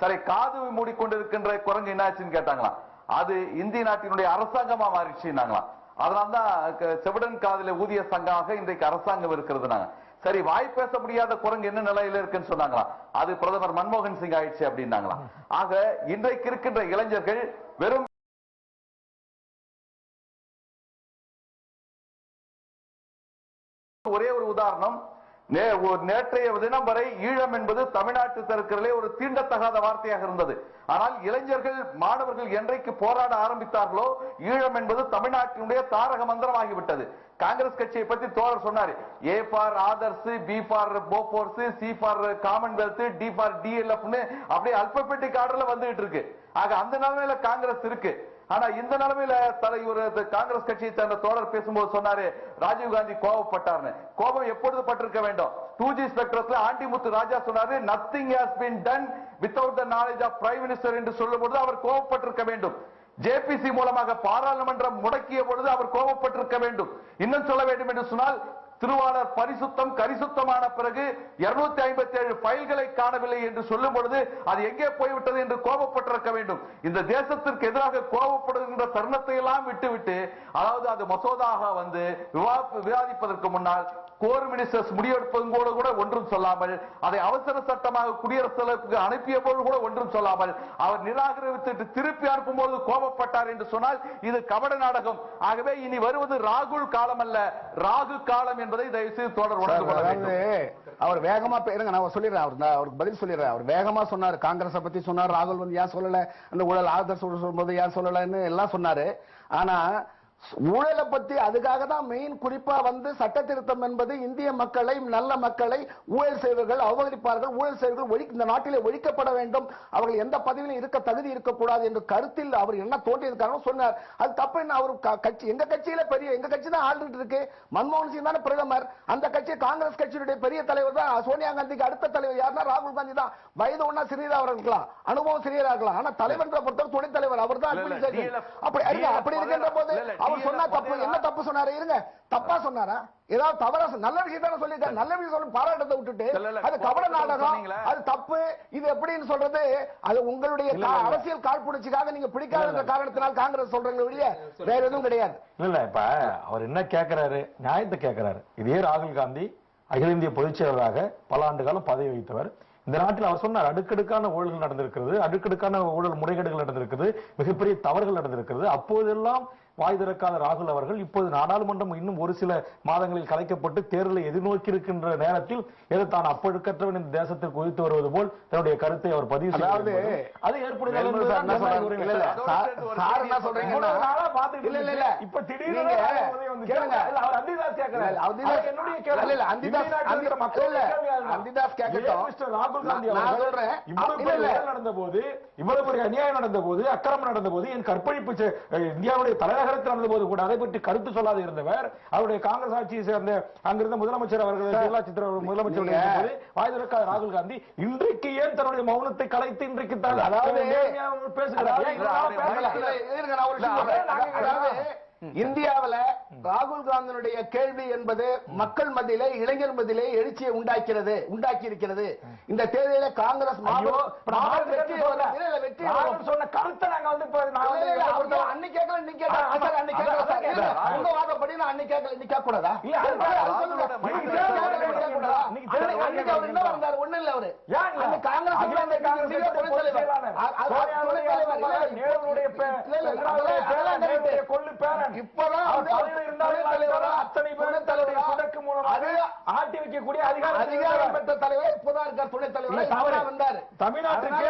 சரி காது மூடிக்கொண்டிருக்கின்ற குரங்கு என்னாச்சுன்னு கேட்டாங்களாம். அது இந்திய நாட்டினுடைய அரசாங்கமா மாறிடுச்சுன்னாங்களாம். அதனால்தான் செவிடன் காதல ஊதிய சங்கமாக இன்றைக்கு அரசாங்கம் இருக்கிறது நாங்க சரி வாய் பேச முடியாத குரங்கு என்ன நிலையில இருக்குன்னு சொன்னாங்களாம். அது பிரதமர் மன்மோகன் சிங் ஆயிடுச்சு அப்படின்னாங்களாம். ஆக இன்றைக்கு இருக்கின்ற இளைஞர்கள் வெறும் ஒரே ஒரு உதாரணம் நேற்றைய தினம் வரை ஈழம் என்பது தமிழ்நாட்டு தருக்கிறதே ஒரு தீண்டத்தகாத வார்த்தையாக இருந்தது. ஆனால் இளைஞர்கள் மாணவர்கள் என்றைக்கு போராட ஆரம்பித்தார்களோ ஈழம் என்பது தமிழ்நாட்டினுடைய தாரக மந்திரமாகிவிட்டது. காங்கிரஸ் கட்சியை பத்தி தோழர் சொன்னார். A for Adarsh B for Bofors C for Commonwealth D for டிஎல்எஃப்னு அப்படியே அல்பபெட்டிக் ஆர்டர்ல வந்துகிட்டு இருக்கு ஆக அந்த நிலைமையில காங்கிரஸ் இருக்கு. ஆனா இந்த நிலைமையில தலைவர் காங்கிரஸ் கட்சியை சேர்ந்த தோழர் பேசும்போது சொன்னாரு ராஜீவ்காந்தி கோபப்பட்டார்னு கோபம் எப்பொழுது பட்டிருக்க வேண்டும்? டூ ஜி ஸ்பெக்ட்ரஸ்ல ஆண்டிமுத்து ராஜா சொன்னாரு nothing has been done without the knowledge of prime minister என்று சொல்லும்போது அவர் கோபப்பட்டிருக்க வேண்டும். ஜேபிசி மூலமாக பாராளுமன்றம் முடக்கிய பொழுது அவர் கோபப்பட்டிருக்க வேண்டும். இன்னும் சொல்ல வேண்டும் என்று சொன்னால் திருவாளர் பரிசுத்தம் கரிசுத்தமான பிறகு 257 ஐம்பத்தி ஏழு பைல்களை காணவில்லை என்று சொல்லும் பொழுது அது எங்கே போய்விட்டது என்று கோபப்பட்டிருக்க வேண்டும். இந்த தேசத்திற்கு எதிராக கோபப்படுகின்ற தருணத்தை எல்லாம் விட்டுவிட்டு அதாவது அது மசோதாக வந்து விவாதிப்பதற்கு முன்னால் கோர் மினிஸ்டர்ஸ் முடிவெடுப்பதும் கூட கூட ஒன்றும் சொல்லாமல் அதை அவசர சட்டமாக குடியரசுத் தலைவருக்கு அனுப்பிய போது கூட ஒன்றும் சொல்லாமல் அவர் நிராகரித்துட்டு திருப்பி அனுப்பும் போது கோபப்பட்டார் என்று சொன்னால் இது கபட நாடகம். ஆகவே இனி வருவது ராகுல் காலம் அல்ல ராகு காலம் என்று என்பதை தயவு செய்து தொடர் உணர்ந்து அவர் வேகமா பே- இருங்க நான் சொல்லிடுறேன் அவர் அவருக்கு பதில் சொல்லிடுறேன். அவர் வேகமா சொன்னார் காங்கிரஸ பத்தி சொன்னார் ராகுல் வந்து ஏன் சொல்லல அந்த ஊழல் ஆதர்ஸ் சொல்லும்போது ஏன் சொல்லலன்னு எல்லாம் சொன்னாரு. ஆனா ஊழலை பத்தி அதுக்காக தான் மெயின் குறிப்பா வந்து சட்ட திருத்தம் என்பது இந்திய மக்களை நல்ல மக்களை ஊழல் செய்வர்கள் அவமதிப்பார்கள். ஊழல் செய்வர்கள் ஒழி இந்த நாட்டிலே ஒழிக்கப்பட வேண்டும். அவர்கள் எந்த பதவியிலும் இருக்க தகுதி இருக்கக்கூடாது என்று கருத்தில் அவர் என்ன தோன்றியிருக்காரோ சொன்னார். அது தப்பு என்ன? அவர் கட்சி எங்க கட்சியில பெரிய எங்க கட்சி தான் ஆளுகிட்டு இருக்கு. மன்மோகன் சிங் தானே பிரதமர். அந்த கட்சி காங்கிரஸ் கட்சியுடைய பெரிய தலைவர் தான். சோனியா காந்திக்கு அடுத்த தலைவர் யாருன்னா ராகுல் காந்தி தான். வயது ஒன்னா சிறியதாக இருக்கலாம். அனுபவம் சிறியதாக இருக்கலாம். ஆனா தலைவர் பொறுத்தவரை துணைத் தலைவர் அவர் தான் அப்படி இருக்கின்ற போது அவர் சொன்னா தப்பு. என்ன தப்பு சொன்னாரு? இருங்க. தப்பா சொன்னாரா? ஏதாவது தவறா நல்ல விஷயம் சொல்லிருக்காரு நல்ல விஷயம் சொல்லி பாராட்டத்தை விட்டுட்டு அது கபட நாடகம். அது தப்பு. இது எப்படின்னு சொல்றது? அது உங்களுடைய. அரசியல் காழ்ப்புணர்ச்சிக்காக நீங்க பிடிக்காத காரணத்தினால் காங்கிரஸ் சொல்றீங்க வெளிய வேற எதுவும் கிடையாது. இல்ல இப்ப அவர் என்ன கேட்கிறாரு நியாயத்தை கேட்கிறாரு இதே ராகுல் காந்தி அகில இந்திய பொதுச் செயலராக பல ஆண்டு காலம் பதவி வகித்தவர். இந்த நாட்டில் அவர் சொன்னார் அடுக்கடுக்கான ஊழல் நடந்திருக்கிறது அடுக்கடுக்கான ஊழல் முறைகேடுகள் நடந்திருக்கிறது மிகப்பெரிய தவறுகள் நடந்திருக்கிறது. அப்போதெல்லாம் வாய் திறக்காத ராகுல் அவர்கள் இப்போது நாடாளுமன்றம் இன்னும் ஒரு சில மாதங்களில் கலைக்கப்பட்டு தேர்தலை எதிர்நோக்கி இருக்கின்ற நேரத்தில் ஏதோ தான் அப்பழுக்கற்றவன் இந்த தேசத்திற்கு உதித்து வருவது போல் தன்னுடைய கருத்தை அவர் பதிவு செய்து அது ஏற்படுகிறது நடந்த போது இவ்வளவு பெரிய அநியாயம் நடந்த போது அக்கிரமம் நடந்த போது என் கற்பழிப்பு செ- அஹ், தலைநகரத்தில் நடந்த போது கூட அதை பற்றி கருத்து சொல்லாது இருந்தவர். அவருடைய காங்கிரஸ் ஆட்சியை சேர்ந்த அங்கிருந்த முதலமைச்சர் அவர்கள் சித்ரா அவர்கள் முதலமைச்சர் வாய் திறக்காத ராகுல் காந்தி இன்றைக்கு ஏன் தன்னுடைய மௌனத்தை கலைத்து இன்றைக்கு தான் அதாவது- பேசுகிறார்? இந்தியாவுல ராகுல் காந்தியினுடைய கேள்வி என்பது மக்கள் மத்தியிலே இளைஞர் மத்தியிலே எழுச்சியை உண்டாக்கிறது உண்டாக்கி இருக்கிறது இந்த தேர்தலில காங்கிரஸ் சொன்ன கருத்தை நாங்க வந்து. தான் அன்னைக்கு கேட்கல, இன்னைக்கு. உங்க வாதப்படி நான் கேட்கல, இன்னைக்கு அவர் என்ன வந்தாரு? ஒண்ணும் இல்ல அவரு. காங்கிரஸ் கொள்ளு பேரன். இப்பதான் இருந்தாலும் தலைவரா, அத்தனை பேரும் துணைத் தன்னுடைய தலைவரா, சுடக்கு மூலமாக அதிக- ஆட்டி வைக்கக்கூடிய அதிகாரம் அதிகாரம் பெற்ற தலைவர் இப்பதான் இருக்கார் துணைத் இல்ல, தலைவர் தவறு. இப்பதான் வந்தாரு தமிழ்நாட்டுக்கு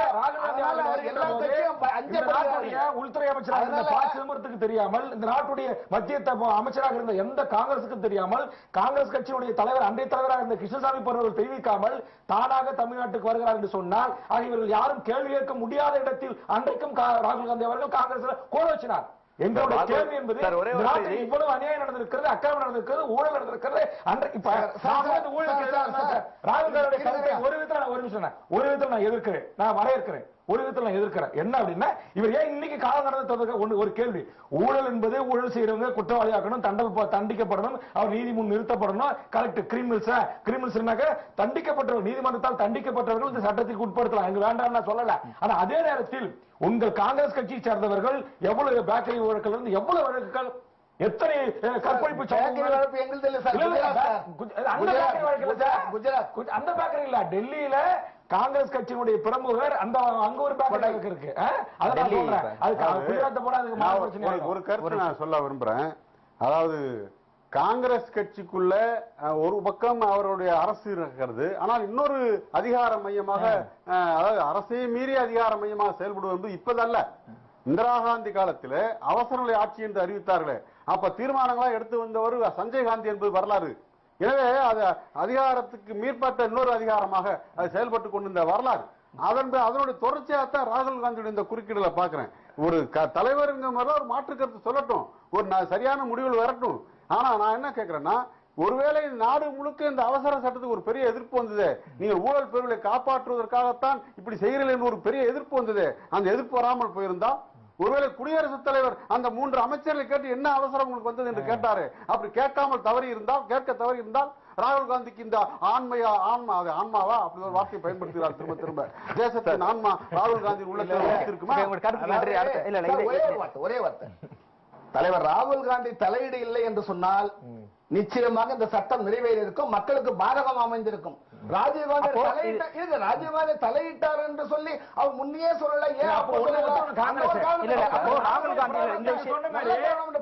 உள்துறை அமைச்சராக இருந்த அதனால- ப. சிதம்பரத்துக்கு தெரியாமல் இந்த நாட்டுடைய மத்திய அமைச்சராக இருந்த எந்த காங்கிரசுக்கும் தெரியாமல் காங்கிரஸ் கட்சியினுடைய தலைவர் அன்றைய தலைவராக இருந்த கிருஷ்ணசாமி போன்றவர்கள் தெரிவிக்காமல் தானாக தமிழ்நாட்டுக்கு வருகிறார் என்று சொன்னால் இவர்கள் யாரும் கேள்வி கேட்க முடியாத இடத்தில் அன்றைக்கும் ராகுல் காந்தி அவர்கள் காங்கிரஸ் கோல வச்சினார் எங்களுடைய கேள்வி என்பது. இவ்வளவு அநியாயம் நடந்திருக்கிறது அக்கிரமம் நடந்திருக்கிறது ஊழல் நடந்திருக்கிறது சார், ராகுல் காந்தியுடைய. கருத்தை ஒரு விதத்துல ஒரு நிமிஷம் ஒரு விதத்துல நான் எதிர்க்கிறேன் நான் வரவேற்கிறேன் ஒரு விதத்தில் நான் எதிர்க்கிறேன். என்ன அப்படின்னா இவர் ஏன் இன்னைக்கு காலகட்டத்தை ஒன்று ஒரு கேள்வி. ஊழல் என்பது ஊழல் செய்யறவங்க குற்றவாளியாக்கணும் தண்டல் தண்டிக்கப்படணும் அவர் நீதி முன் நிறுத்தப்படணும். கரெக்ட் கிரிமினல்ஸ் கிரிமினல்ஸ்னாக்க தண்டிக்கப்பட்டவர்கள் நீதிமன்றத்தால் தண்டிக்கப்பட்டவர்கள் இந்த சட்டத்திற்கு உட்படுத்தலாம். எங்க வேண்டாம் நான் சொல்லல. ஆனா அதே நேரத்தில் உங்கள் காங்கிரஸ் கட்சியை சேர்ந்தவர்கள் எவ்வளவு பேக்கரி வழக்கில் இருந்து எவ்வளவு வழக்குகள் எத்தனை கற்பழிப்பு வழக்கு இல்ல சார்? குஜராத் அந்த குஜராத், பேக்கரி இல்ல டெல்லியில காங்கிரஸ் கட்சியினுடைய பிரமுகர் அந்த அங்க ஒரு பேக்கரி இருக்கு. குஜராத் போனா அதுக்கு ஒரு- கருத்து நான் சொல்ல விரும்புறேன். அதாவது காங்கிரஸ் கட்சிக்குள்ள ஒரு பக்கம் அவருடைய அரசு இருக்கிறது. ஆனால் இன்னொரு அதிகார மையமாக அஹ், அதாவது அரசையே மீறிய அதிகார மையமாக செயல்படுவது வந்து இப்பதல்ல. இந்திரா காந்தி காலத்தில் அவசர நிலை ஆட்சி என்று அறிவித்தார்களே. அப்ப தீர்மானங்களா எடுத்து வந்தவர் சஞ்சய் காந்தி என்பது வரலாறு. எனவே அது அதிகாரத்துக்கு மீற்பட்ட இன்னொரு அதிகாரமாக அது செயல்பட்டு கொண்டிருந்த வரலாறு. அதன் அதனுடைய தொடர்ச்சியாகத்தான் ராகுல் காந்தியுடைய இந்த குறுக்கீடுல பாக்குறேன் ஒரு க- தலைவருங்க மாதிரி ஒரு மாற்று கருத்து சொல்லட்டும். ஒரு சரியான முடிவுகள் வரட்டும். ஆனா நான் என்ன கேட்கிறேன்னா ஒருவேளை நாடு முழுக்க இந்த அவசர சட்டத்துக்கு ஒரு பெரிய எதிர்ப்பு வந்தது நீங்க ஊழல் பெருவிலை காப்பாற்றுவதற்காகத்தான் இப்படி செய்கிறீர்கள் என்று ஒரு பெரிய எதிர்ப்பு வந்தது அந்த எதிர்ப்பு வராமல் போயிருந்தா ஒருவேளை குடியரசுத் தலைவர் அந்த மூன்று அமைச்சர்களை கேட்டு என்ன அவசரம் உங்களுக்கு வந்தது என்று கேட்டாரு? அப்படி கேட்காமல் தவறி இருந்தால் கேட்க தவறி இருந்தால் ராகுல் காந்திக்கு இந்த ஆண்மையா ஆன்மா அது ஆன்மாவா? அப்படி ஒரு வார்த்தையை பயன்படுத்துகிறார். திரும்ப திரும்ப. தேசத்தின் ஆன்மா ராகுல் காந்தி இது- ஒரே வார்த்தை ஒரே வார்த்தை. தலைவர் ராகுல் காந்தி தலையீடு இல்லை என்று சொன்னால் நிச்சயமாக இந்த சட்டம் நிறைவேறி இருக்கும் மக்களுக்கு பாதகம் அமைந்திருக்கும். ராஜீவ்காந்தி ராஜீவ்காந்தி தலையிட்டார் என்று சொல்லி அவர் முன்னையே சொல்லல ஏன். ராகுல் காந்தி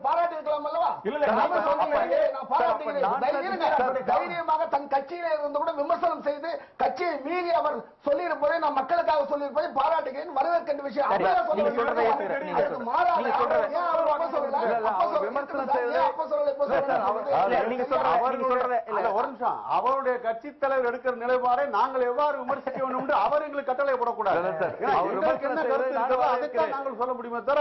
பாராட்டி இருக்கலாம் அல்லவா இல்ல, தைரியமாக தன் கட்சியில இருந்து கூட விமர்சனம் செய்து கட்சியை மீறி அவர் சொல்லியிருப்பதை நான் மக்களுக்காக சொல்லியிருப்பதை பாராட்டுகிறேன் வரவேற்கின்ற விஷயம். அவருடைய கட்சி தலைவர் எடுக்கிற நிலைப்பாடை நாங்கள் எவ்வாறு விமர்சிக்க வேண்டும் என்று அவர் எங்களுக்கு கட்டளை போடக்கூடாது. நாங்கள் சொல்ல முடியுமே தவிர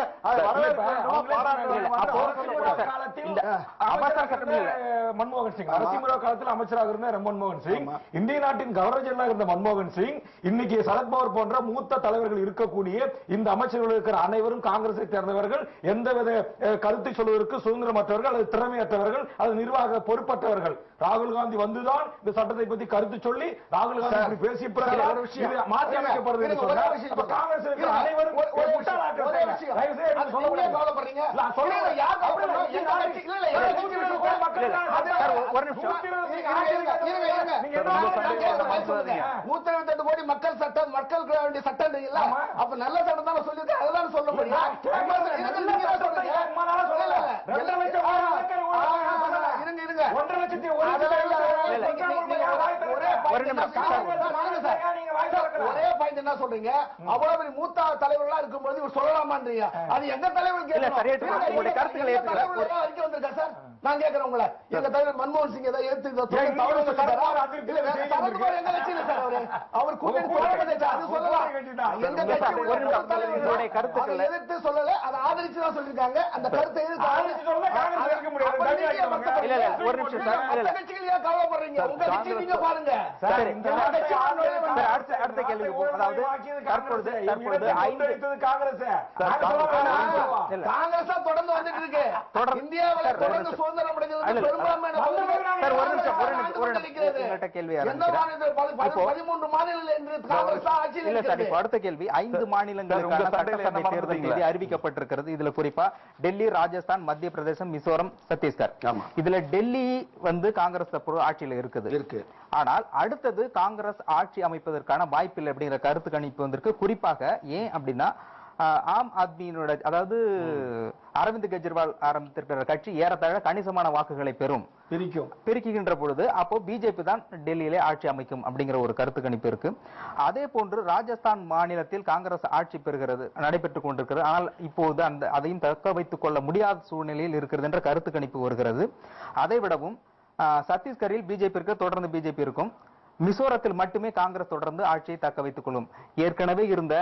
பாராட்ட வேண்டுமா என்று அப்போ அவர் சொல்லக்கூடாது. காலத்தில் இந்த அவசர சட்டம் இல்ல. அஹ், மன்மோகன் சிங் நரசிம்மராவ் காலத்தில் அமைச்சராக இருந்த மன்மோகன் சிங் இந்திய நாட்டின் கவர்னர் ஜெனரலாக இருந்த மன்மோகன் சிங் இன்னைக்கு சரத்பவார் போன்ற மூத்த தலைவர்கள் இருக்கக்கூடிய இந்த அமைச்சர்கள் இருக்கிற அனைவரும் காங்கிரஸை சேர்ந்தவர்கள் எந்தவித அஹ், கருத்தை சொல்வதற்கு சுதந்திரமற்றவர்கள் அல்லது திறமையற்றவர்கள் அல்லது நிர்வாக பொறுப்பற்றவர்கள் ராகுல் காந்தி வந்துதான் இந்த சட்டத்தை பத்தி கருத்து சொல்லி ராகுல் காந்தி பேசிய பிறகு மாற்றி அமைக்கப்படுது என்று இருங்க, ஒரே சொன்னா, விஷயம் அப்ப சொல்றேன். காங்கிரஸ் இருக்கிற இருங்க, அனைவரும் ஒரே- ஒரே முட்டாளாக்கள் ஒரே செய்யுங்க. விஷயம். தயவு செய்து அது சொல்ல நீங்க முடியாது. கவலைப்படுறீங்க. இல்ல, சொல்ல இல்ல, முடியாது. யார் நூத்தி சட்டம் கோடி மக்கள் மக்களுக்கு வேண்டிய சட்டம் இல்ல. அப்ப நல்ல சட்டம் தானே சொல்லிருக்கேன் அதுதான் சொல்ல முடியும் இருங்க, இருங்க ஒன்றரை லட்சத்தி ஒரு நிமிஷம். ஒரே பாயிண்ட் என்ன சொல்றீங்க? அவ்வளவு பெரிய மூத்த தலைவர்களா இருக்கும்போது இவர் சொல்லலாமான்றீங்க. அது எங்க தலைவர் கருத்துக்களை. அறிக்கை வந்திருக்கா சார் நான் கேட்கிறேன் உங்களை. எங்க தலைவர் மன்மோகன் சிங் ஏதாவது எடுத்து அவரு? அவர் கூட்டணி கருத்துக்களை- எதிர்த்து சொல்லல அதை ஆதரிச்சு தான் சொல்லிருக்காங்க அந்த கருத்தை எதிர்த்து ஒரு நிமிஷம் சார். கட்சிகள் ஏன் கவலைப்படுறீங்க உங்க கட்சி நீங்க பாருங்க. அடுத்த அடுத்த கேள்வி அதாவது தற்பொழுது தற்பொழுது ஐந்து காங்கிரஸ். காங்கிரஸ் தொடர்ந்து வந்துட்டு இருக்கு தொடர்ந்து- இந்தியாவில தொடர்ந்து இல்ல, இல்ல. இல்ல அடுத்த கேள்வி. ஐந்து மாநிலங்களுக்கான அறிவிக்கப்பட்டிருக்கிறது. இதுல குறிப்பா டெல்லி ராஜஸ்தான் மத்திய பிரதேசம் மிசோரம் சத்தீஸ்கர். இதுல டெல்லி வந்து காங்கிரஸ் ஆட்சியில இருக்குது. இருக்கு. ஆனால் அடுத்தது காங்கிரஸ் ஆட்சி அமைப்பதற்கான வாய்ப்பில்லை அப்படிங்கிற கருத்து கணிப்பு வந்திருக்கு. குறிப்பாக ஏன் அப்படின்னா ஆம் ஆத்மியினோட அதாவது அரவிந்த் கெஜ்ரிவால் ஆரம்பித்திருக்கிற கட்சி ஏறத்தாழ கணிசமான வாக்குகளை பெறும். பிரிக்கும். பிரிக்கின்ற பொழுது அப்போ பிஜேபி தான் டெல்லியிலே ஆட்சி அமைக்கும் அப்படிங்கிற ஒரு கருத்து கணிப்பு இருக்கு. அதே போன்று ராஜஸ்தான் மாநிலத்தில் காங்கிரஸ் ஆட்சி பெறுகிறது நடைபெற்றுக் கொண்டிருக்கிறது. ஆனால் இப்போது அந்த அதையும் தக்க வைத்துக் கொள்ள முடியாத சூழ்நிலையில் இருக்கிறது என்ற கருத்து கணிப்பு வருகிறது. அதை விடவும் சத்தீஸ்கரில் பிஜேபிக்கு தொடர்ந்து பிஜேபி இருக்கும். மிசோரத்தில் மட்டுமே காங்கிரஸ் தொடர்ந்து ஆட்சியை தக்க வைத்துக் கொள்ளும். ஏற்கனவே இருந்த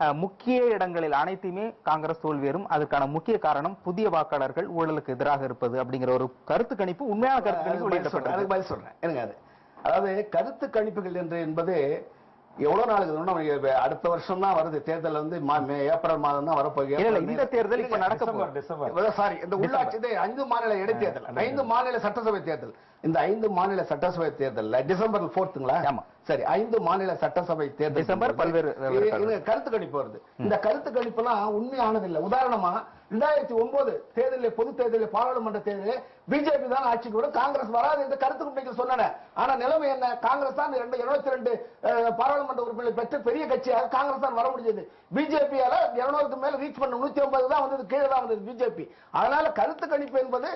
முக்கிய இடங்களில் அனைத்தையுமே காங்கிரஸ் தோல்வியரும் அதுக்கான முக்கிய காரணம் புதிய வாக்காளர்கள் ஊழலுக்கு எதிராக இருப்பது அப்படிங்கிற ஒரு கருத்து கணிப்பு உண்மையான கருத்து கணிப்பு பதில் சொல்றேன். வெளியிடப்பட்டது அதுக்கு பதில் சொல்றேன். எனக்கு அது. அதாவது கருத்து கணிப்புகள் என்று என்பது எவ்வளவு நாளுக்கு அடுத்த வருஷம் தான் வருது. தேர்தல் வந்து ஏப்ரல் மாதம் தான் வரப்போகுது. இந்த தேர்தல் இப்ப நடக்க சாரி இந்த உள்ளாட்சி ஐந்து மாநில இடைத்தேர்தல். ஐந்து மாநில சட்டசபை தேர்தல். இந்த ஐந்து மாநில சட்டசபை தேர்தல்ல டிசம்பர் போர்த்துங்களா. சரி ஐந்து மாநில சட்டசபை தேர்தல் டிசம்பர் பல்வேறு கருத்து கணிப்பு வருது. இந்த கருத்து கணிப்பு எல்லாம் உண்மையானது இல்ல உதாரணமா ரெண்டாயிரத்தி ஒன்பது தேர்தலில் பொது தேர்தலில் பாராளுமன்ற தேர்தலில் பிஜேபி தான் ஆட்சிக்கு வரும் காங்கிரஸ் வராது என்று கருத்து கணிப்புகள் சொன்னன. ஆனா நிலைமை என்ன? காங்கிரஸ் தான் இரண்டு இருநூத்தி ரெண்டு பாராளுமன்ற உறுப்பினர் பெற்ற பெரிய கட்சியாக காங்கிரஸ் தான் வர முடிஞ்சது. பிஜேபியால இருநூறுக்கு மேல ரீச் பண்ண நூத்தி ஐம்பது தான் வந்தது கீழே தான் வந்தது பிஜேபி. அதனால கருத்து கணிப்பு என்பது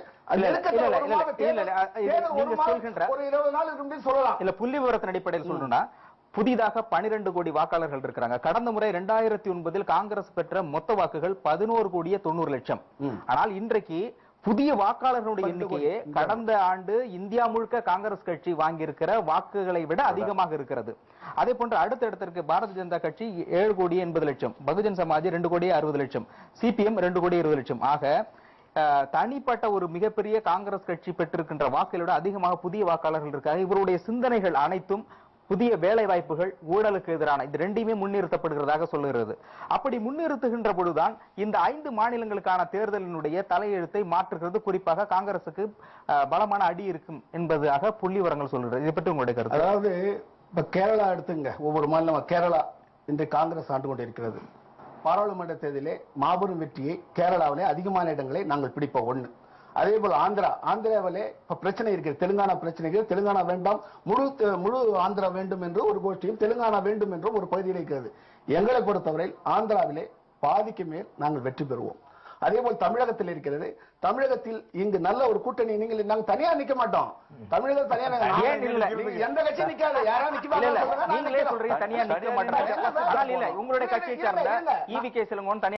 நீங்க சொல்கின்ற- ஒரு இருபது நாள் இருக்கு சொல்லலாம். இல்ல புள்ளி விவரத்தின் அடிப்படையில் சொல்லணும்னா புதிதாக 12 கோடி வாக்காளர்கள் இருக்கிறாங்க. கடந்த முறை ரெண்டாயிரத்தி ஒன்பதில் காங்கிரஸ் பெற்ற மொத்த வாக்குகள் பதினோரு கோடியே தொண்ணூறு லட்சம். ஆனால் இன்றைக்கு புதிய வாக்காளர்களுடைய எண்ணிக்கையே கடந்த ஆண்டு இந்தியா முழுக்க காங்கிரஸ் கட்சி வாங்கியிருக்கிற வாக்குகளை விட அதிகமாக இருக்கிறது. அதே போன்று அடுத்த இடத்திற்கு பாரதிய ஜனதா கட்சி ஏழு கோடி எண்பது லட்சம். பகுஜன் சமாஜ் ரெண்டு கோடி அறுபது லட்சம். சிபிஎம் ரெண்டு கோடி இருபது லட்சம். ஆக தனிப்பட்ட ஒரு மிகப்பெரிய காங்கிரஸ் கட்சி பெற்றிருக்கின்ற வாக்குகளோட விட அதிகமாக புதிய வாக்காளர்கள் இருக்காங்க. இவருடைய சிந்தனைகள் அனைத்தும் புதிய வேலை வாய்ப்புகள் ஊழலுக்கு எதிரான இது ரெண்டையுமே முன்னிறுத்தப்படுகிறதாக சொல்லுகிறது. அப்படி முன்னிறுத்துகின்ற பொழுதுதான் இந்த ஐந்து மாநிலங்களுக்கான தேர்தலினுடைய தலையெழுத்தை மாற்றுகிறது. குறிப்பாக காங்கிரசுக்கு பலமான அடி இருக்கும் என்பதாக புள்ளி விவரங்கள் சொல்லுகிறது. இதை பற்றி உங்களுடைய கருத்து? அதாவது இப்ப கேரளா எடுத்துங்க. ஒவ்வொரு மாநிலம் கேரளா இன்று காங்கிரஸ் ஆண்டு கொண்டிருக்கிறது. பாராளுமன்ற தேர்தலிலே மாபெரும் வெற்றியை கேரளாவிலே அதிகமான இடங்களை நாங்கள் பிடிப்போம். ஒன்று அதே போல் ஆந்திரா. ஆந்திராவிலே இப்ப பிரச்சனை இருக்கிறது தெலுங்கானா பிரச்சனை தெலுங்கானா வேண்டாம். முழு முழு ஆந்திரா வேண்டும் என்று ஒரு கோஷ்டியும் தெலுங்கானா வேண்டும் என்றும் ஒரு பகுதியில் இருக்கிறது. எங்களை பொறுத்தவரையில் ஆந்திராவிலே பாதிக்கு மேல் நாங்கள் வெற்றி பெறுவோம். அதே போல் தமிழகத்தில் இருக்கிறது. தமிழகத்தில் இங்கு நல்ல ஒரு கூட்டணி நீங்கள் நாங்க தனியா நிக்க மாட்டோம். தமிழகம் தனியா நிக்க- ஏன் இல்ல? நீங்க எந்த கட்சி நிக்காது? யாரா இல்ல இல்ல. நிக்க நீங்களே சொல்றீங்க தனியா நிக்க இல்ல உங்களுடைய கட்சியை சார்ந்த ஈவி கே தனியா